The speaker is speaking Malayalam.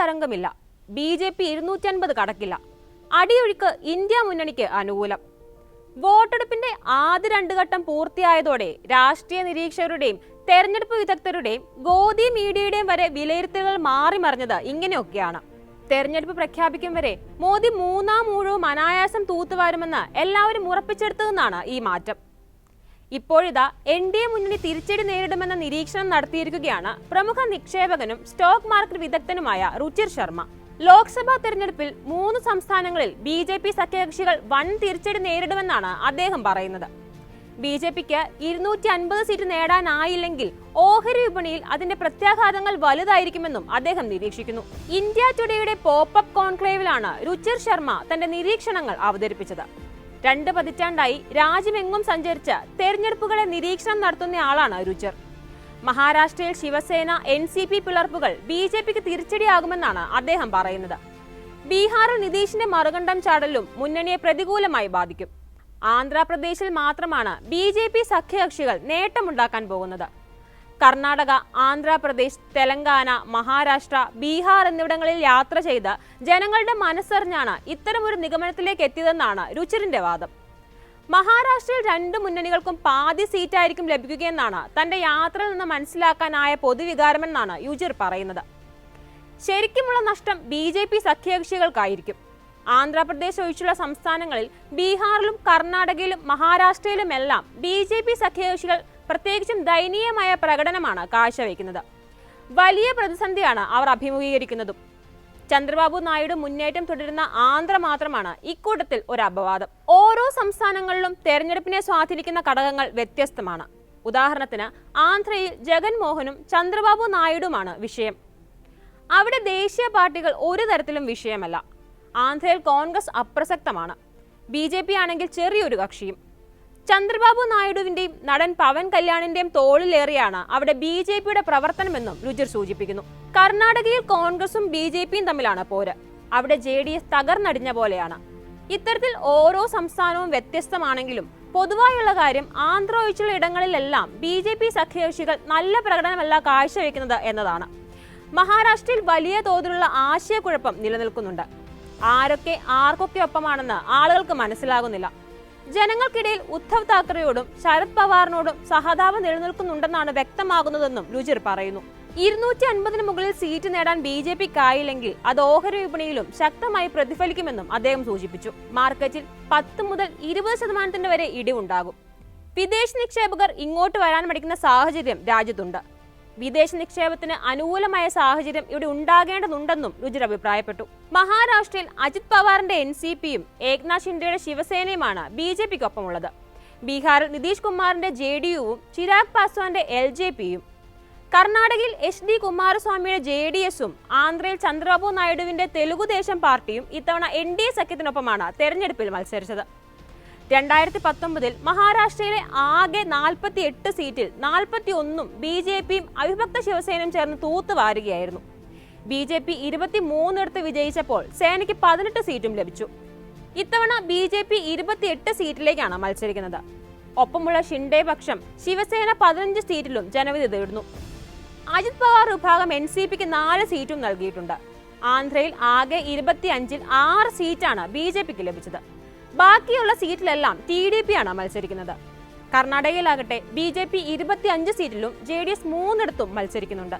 തരംഗമില്ല. ബി ജെ പി ഇരുന്നൂറ്റി അൻപത് കടക്കില്ല. അടിയൊഴുക്ക് ഇന്ത്യ മുന്നണിക്ക് അനുകൂലം. വോട്ടെടുപ്പിന്റെ ആദ്യ രണ്ട് ഘട്ടം പൂർത്തിയായതോടെ രാഷ്ട്രീയ നിരീക്ഷകരുടെയും തെരഞ്ഞെടുപ്പ് വിദഗ്ധരുടെയും ഗോദി മീഡിയയുടെയും വരെ വിലയിരുത്തലുകൾ മാറിമറിഞ്ഞത് ഇങ്ങനെയൊക്കെയാണ്. തെരഞ്ഞെടുപ്പ് പ്രഖ്യാപിക്കും വരെ മോദി മൂന്നാം ഊഴവും അനായാസം തൂത്തുവാരുമെന്ന് എല്ലാവരും ഉറപ്പിച്ചെടുത്തതെന്നാണ് ഈ മാറ്റം. ഇപ്പോഴിതാ എൻ ഡി എ മുന്നണി തിരിച്ചടി നേരിടുമെന്ന നിരീക്ഷണം നടത്തിയിരിക്കുകയാണ് പ്രമുഖ നിക്ഷേപകനും സ്റ്റോക്ക് മാർക്കറ്റ് വിദഗ്ധനുമായ രുചിർ ശർമ്മ. ലോക്സഭാ തെരഞ്ഞെടുപ്പിൽ മൂന്ന് സംസ്ഥാനങ്ങളിൽ ബി ജെ പി സഖ്യകക്ഷികൾ വൻ തിരിച്ചടി നേരിടുമെന്നാണ് അദ്ദേഹം പറയുന്നത്. ബി ജെ പിക്ക് ഇരുന്നൂറ്റി അൻപത് സീറ്റ് നേടാനായില്ലെങ്കിൽ ഓഹരി വിപണിയിൽ അതിന്റെ പ്രത്യാഘാതങ്ങൾ വലുതായിരിക്കുമെന്നും അദ്ദേഹം നിരീക്ഷിക്കുന്നു. ഇന്ത്യ ടുഡേയുടെ പോപ്പപ്പ് കോൺക്ലേവിലാണ് രുചിർ ശർമ്മ തന്റെ നിരീക്ഷണങ്ങൾ അവതരിപ്പിച്ചത്. രണ്ട് പതിറ്റാണ്ടായി രാജ്യമെങ്ങും സഞ്ചരിച്ച് തെരഞ്ഞെടുപ്പുകളെ നിരീക്ഷണം നടത്തുന്നയാളാണ് രുചർ. മഹാരാഷ്ട്രയിൽ ശിവസേന എൻ സി പി പിളർപ്പുകൾ ബി ജെ പിക്ക് തിരിച്ചടിയാകുമെന്നാണ് അദ്ദേഹം പറയുന്നത്. ബീഹാറിൽ നിതീഷിന്റെ മറുകണ്ഠം ചാടലും മുന്നണിയെ പ്രതികൂലമായി ബാധിക്കും. ആന്ധ്രാപ്രദേശിൽ മാത്രമാണ് ബി ജെ പി സഖ്യകക്ഷികൾ നേട്ടമുണ്ടാക്കാൻ പോകുന്നത്. കർണാടക ആന്ധ്രാപ്രദേശ് തെലങ്കാന മഹാരാഷ്ട്ര ബീഹാർ എന്നിവിടങ്ങളിൽ യാത്ര ചെയ്ത് ജനങ്ങളുടെ മനസ്സറിഞ്ഞാണ് ഇത്തരമൊരു നിഗമനത്തിലേക്ക് എത്തിയതെന്നാണ് രുചിറിന്റെ വാദം. മഹാരാഷ്ട്രയിൽ രണ്ട് മുന്നണികൾക്കും പാതി സീറ്റായിരിക്കും ലഭിക്കുകയെന്നാണ് തന്റെ യാത്രയിൽ നിന്ന് മനസ്സിലാക്കാനായ പൊതുവികാരമെന്നാണ് യുജിർ പറയുന്നത്. ശരിക്കുമുള്ള നഷ്ടം ബി ജെ പി സഖ്യകക്ഷികൾക്കായിരിക്കും. ആന്ധ്രാപ്രദേശ് ഒഴിച്ചുള്ള സംസ്ഥാനങ്ങളിൽ ബീഹാറിലും കർണാടകയിലും മഹാരാഷ്ട്രയിലുമെല്ലാം ബി ജെ പി സഖ്യകക്ഷികൾ പ്രത്യേകിച്ചും ദയനീയമായ പ്രകടനമാണ് കാഴ്ചവെക്കുന്നത്. വലിയ പ്രതിസന്ധിയാണ് അവർ അഭിമുഖീകരിക്കുന്നതും. ചന്ദ്രബാബു നായിഡു മുന്നേറ്റം തുടരുന്ന ആന്ധ്ര മാത്രമാണ് ഇക്കൂട്ടത്തിൽ ഒരു അപവാദം. ഓരോ സംസ്ഥാനങ്ങളിലും തെരഞ്ഞെടുപ്പിനെ സ്വാധീനിക്കുന്ന ഘടകങ്ങൾ വ്യത്യസ്തമാണ്. ഉദാഹരണത്തിന് ആന്ധ്രയിൽ ജഗൻമോഹനും ചന്ദ്രബാബു നായിഡുമാണ് വിഷയം. അവിടെ ദേശീയ പാർട്ടികൾ ഒരു തരത്തിലും വിഷയമല്ല. ആന്ധ്രയിൽ കോൺഗ്രസ് അപ്രസക്തമാണ്. ബി ആണെങ്കിൽ ചെറിയൊരു കക്ഷിയും. ചന്ദ്രബാബു നായിഡുവിന്റെയും നടൻ പവൻ കല്യാണിന്റെയും തോളിലേറിയാണ് അവിടെ ബി ജെ പിയുടെ പ്രവർത്തനമെന്നും രുചിർ സൂചിപ്പിക്കുന്നു. കർണാടകയിൽ കോൺഗ്രസും ബി ജെ പിയും തമ്മിലാണ് പോര്. അവിടെ ജെ ഡി എസ് തകർന്നടിഞ്ഞ പോലെയാണ്. ഇത്തരത്തിൽ ഓരോ സംസ്ഥാനവും വ്യത്യസ്തമാണെങ്കിലും പൊതുവായുള്ള കാര്യം ആന്ധ്ര ഒഴിച്ചുള്ള ഇടങ്ങളിലെല്ലാം ബി ജെ പി സഖ്യകക്ഷികൾ നല്ല പ്രകടനമല്ല കാഴ്ചവെക്കുന്നത് എന്നതാണ്. മഹാരാഷ്ട്രയിൽ വലിയ തോതിലുള്ള ആശയക്കുഴപ്പം നിലനിൽക്കുന്നുണ്ട്. ആരൊക്കെ ആർക്കൊക്കെ ഒപ്പമാണെന്ന് ആളുകൾക്ക് മനസ്സിലാകുന്നില്ല. ജനങ്ങൾക്കിടയിൽ ഉദ്ധവ് താക്കറെയോടും ശരത് പവാറിനോടും സഹതാപം നിലനിൽക്കുന്നുണ്ടെന്നാണ് വ്യക്തമാകുന്നതെന്നും രുചിർ പറയുന്നു. ഇരുന്നൂറ്റി അൻപതിന് മുകളിൽ സീറ്റ് നേടാൻ ബി ജെ പിക്കായില്ലെങ്കിൽ അത് ഓഹരി വിപണിയിലും ശക്തമായി പ്രതിഫലിക്കുമെന്നും അദ്ദേഹം സൂചിപ്പിച്ചു. മാർക്കറ്റിൽ പത്ത് മുതൽ ഇരുപത് ശതമാനത്തിന്റെ വരെ ഇടിവുണ്ടാകും. വിദേശ നിക്ഷേപകർ ഇങ്ങോട്ട് വരാൻ മടിക്കുന്ന സാഹചര്യം രാജ്യത്തുണ്ട്. വിദേശ നിക്ഷേപത്തിന് അനുകൂലമായ സാഹചര്യം ഇവിടെ ഉണ്ടാകേണ്ടതുണ്ടെന്നും രുചിർ അഭിപ്രായപ്പെട്ടു. മഹാരാഷ്ട്രയിൽ അജിത് പവാറിന്റെ എൻ സി പിയും ഏക്നാഥ് ഷിൻഡെയുടെ ശിവസേനയുമാണ് ബി ജെ പിക്കൊപ്പമുള്ളത്. ബീഹാറിൽ നിതീഷ് കുമാറിന്റെ ജെ ഡി യുവും ചിരാഗ് പാസ്വാന്റെ എൽ ജെ പിയും കർണാടകയിൽ എച്ച് ഡി കുമാരസ്വാമിയുടെ ജെ ഡി എസും ആന്ധ്രയിൽ ചന്ദ്രബാബു നായിഡുവിന്റെ തെലുഗുദേശം പാർട്ടിയും ഇത്തവണ എൻ ഡി എ സഖ്യത്തിനൊപ്പമാണ് തെരഞ്ഞെടുപ്പിൽ മത്സരിച്ചത്. രണ്ടായിരത്തി പത്തൊമ്പതിൽ മഹാരാഷ്ട്രയിലെ ആകെ നാൽപ്പത്തി എട്ട് സീറ്റിൽ നാൽപ്പത്തി ഒന്നും ബി ജെ പിയും അവിഭക്ത ശിവസേനയും ചേർന്ന് തൂത്തുവാരുകയായിരുന്നു ബി ജെ പി ഇരുപത്തി മൂന്നിടത്ത് വിജയിച്ചപ്പോൾ സേനയ്ക്ക് പതിനെട്ട് സീറ്റും ലഭിച്ചു. ഇത്തവണ ബി ജെ പി ഇരുപത്തിയെട്ട് സീറ്റിലേക്കാണ് മത്സരിക്കുന്നത്. ഒപ്പമുള്ള ഷിൻഡെ പക്ഷം ശിവസേന പതിനഞ്ച് സീറ്റിലും ജനവിധി തേടുന്നു അജിത് പവാർ വിഭാഗം എൻ സി പിക്ക് നാല് സീറ്റും നൽകിയിട്ടുണ്ട്. ആന്ധ്രയിൽ ആകെ ഇരുപത്തിയഞ്ചിൽ ആറ് സീറ്റാണ് ബി ജെ പിക്ക് ലഭിച്ചത്. ബാക്കിയുള്ള സീറ്റിലെല്ലാം ടി ഡി പി ആണ് മത്സരിക്കുന്നത്. കർണാടകയിലാകട്ടെ ബി ജെ പി ഇരുപത്തിയഞ്ച് സീറ്റിലും ജെ ഡി എസ് മൂന്നിടത്തും മത്സരിക്കുന്നുണ്ട്.